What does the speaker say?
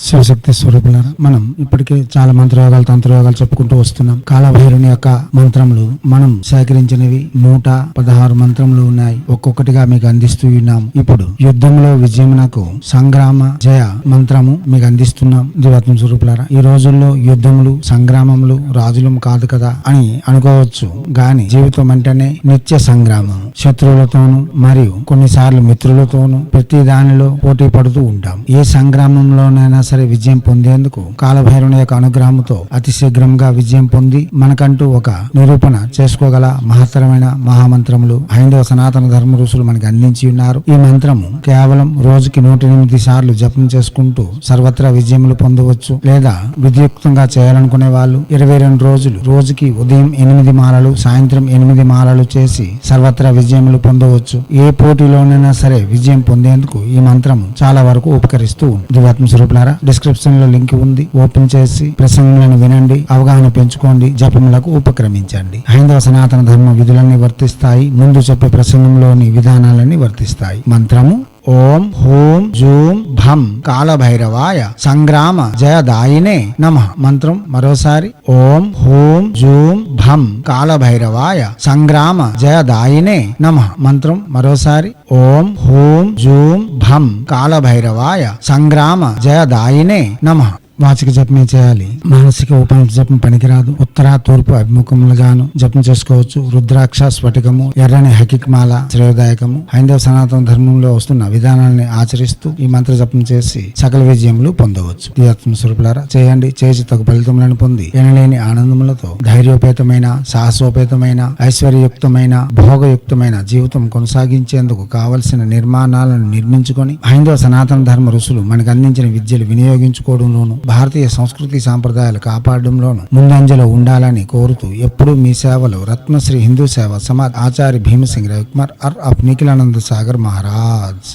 శివశక్తి స్వరూపులారా మనం ఇప్పటికే చాలా మంత్రయోగాలు తంత్రయోగాలు చెప్పుకుంటూ వస్తున్నాం. కాలభైరుని యొక్క మంత్రములు మనం సేకరించినవి నూట పదహారు మంత్రములు ఉన్నాయి. ఒక్కొక్కటిగా మీకు అందిస్తూ ఉన్నాం ఇప్పుడు యుద్ధంలో విజయమునకు సంగ్రామ జయ మంత్రము మీకు అందిస్తున్నాం. దివాత్మ స్వరూపులారా ఈ రోజుల్లో యుద్ధములు సంగ్రామములు రాజులం కాదు కదా అని అనుకోవచ్చు. గాని జీవితం అంటేనే నిత్య సంగ్రామం. శత్రువులతోనూ మరియు కొన్నిసార్లు మిత్రులతోనూ ప్రతి దానిలో పోటీ పడుతూ ఉంటాం. ఏ సంగ్రామంలోనైనా సరే విజయం పొందేందుకు కాలభైరుని యొక్క అనుగ్రహంతో అతి శీఘ్రంగా విజయం పొంది మనకంటూ ఒక నిరూపణ చేసుకోగల మహత్తరమైన మహామంత్రములు హైందవ సనాతన ధర్మ ఋషులు మనకి అందించి ఉన్నారు. ఈ మంత్రము కేవలం రోజుకి నూట ఎనిమిది సార్లు జపం చేసుకుంటూ సర్వత్రా విజయములు పొందవచ్చు లేదా విధియుక్తంగా చేయాలనుకునే వాళ్ళు ఇరవై రెండు రోజులు రోజుకి ఉదయం ఎనిమిది మాలలు సాయంత్రం ఎనిమిది మాలలు చేసి సర్వత్రా విజయములు పొందవచ్చు. ఏ పోటీలోనైనా సరే విజయం పొందేందుకు ఈ మంత్రం చాలా వరకు ఉపకరిస్తూ ఉంది. దివాత్మ స్వరూపులారా డిస్క్రిప్షన్లో లింక్ ఉంది. ఓపెన్ చేసి ప్రసంగాలను వినండి అవగాహన పెంచుకోండి జపములకు ఉపక్రమించండి. హైందవ సనాతన ధర్మ విధులన్నీ వర్తిస్తాయి ముందు చెప్పే ప్రసంగంలోని విధానాలన్నీ వర్తిస్తాయి. మంత్రము ఓం హూం జూం భం కాలభైరవాయ సంగ్రామ జయదాయినే నమ. మంత్రం మరోసారి. ఓం హూం జూం భం కాలభైరవాయ సంగ్రామ జయదాయినే నమ. మంత్రం మరోసారి. ఓం హూం జూం భం కాలభైరవాయ సంగ్రామ జయదాయినే నమ. వాచిక జపమే చేయాలి? మానసిక ఉపనిష జపం పనికిరాదు. ఉత్తర తూర్పు అభిముఖములుగాను జపం చేసుకోవచ్చు. రుద్రాక్ష స్ఫటికము ఎర్రని హకిక్మాల శ్రేయదాయకము హైందవ సనాతన ధర్మంలో వస్తున్న విధానాన్ని ఆచరిస్తూ ఈ మంత్ర జపం చేసి సకల విజయములు పొందవచ్చు. దివాత్మ స్వరూపులారా చేయండి. చేసి తగు ఫలితములను పొంది ఎనలేని ఆనందములతో ధైర్యోపేతమైన సాహసోపేతమైన ఐశ్వర్యయుక్తమైన భోగయుక్తమైన జీవితం కొనసాగించేందుకు కావలసిన నిర్మాణాలను నిర్మించుకొని హైందవ సనాతన ధర్మ ఋషులు మనకు అందించిన విద్యలు వినియోగించుకోవడంలోను భారతీయ సంస్కృతి సాంప్రదాయాలు కాపాడడంలోనూ ముందంజలో ఉండాలని కోరుతూ ఎప్పుడూ మీ సేవలు రత్నశ్రీ హిందూ సేవ సమాజ్ ఆచార్య భీమసింగ్ రవికుమార్ అర్ ఆఫ్ నిఖిలానంద సాగర్ మహారాజ్.